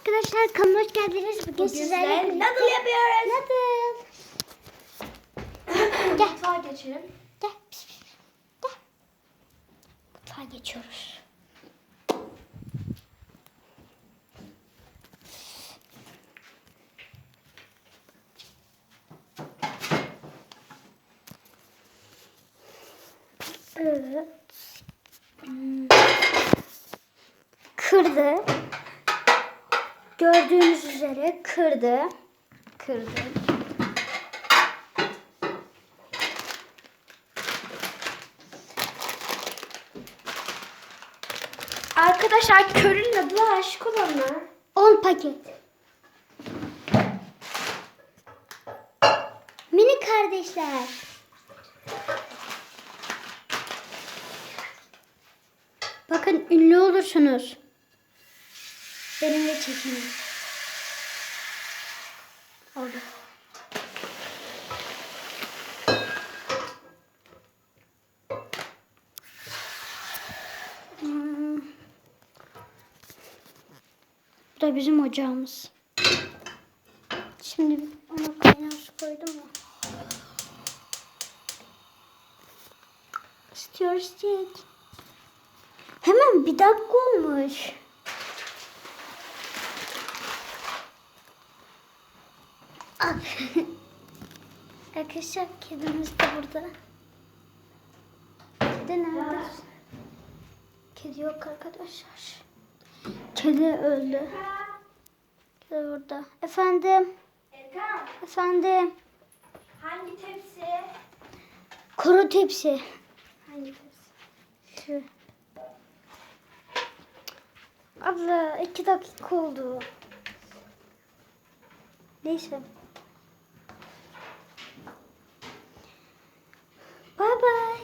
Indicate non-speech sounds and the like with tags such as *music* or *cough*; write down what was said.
arkadaşlar kanalıma hoş geldiniz. Bugün Bugün sizlerle noodle yapıyoruz. Noodle. Gel. Mutfağa geçelim. Gel. Pis, pis, pis. Gel. Mutfağa geçiyoruz. Evet. Hmm. Kırdı. Gördüğünüz üzere kırdı. Kırdı. Arkadaşlar körün adı aşık olanlar. 10 paket. Mini kardeşler. Bakın ünlü olursunuz. Benimle çekinin. Oldu. Hmm. Bu da bizim ocağımız. Şimdi ona kaynar su koydum mu? İstiyoruz çek. Hemen bir dakika olmuş. *laughs* Arkadaşlar kedimiz de burada. Kedi nerede? Kedi yok arkadaşlar. Kedi öldü. Kedi burada. Efendim. Erkan Efendim. hangi tepsi? Kuru tepsi. Hangi tepsi? Şu. Abla iki dakika oldu. Neyse.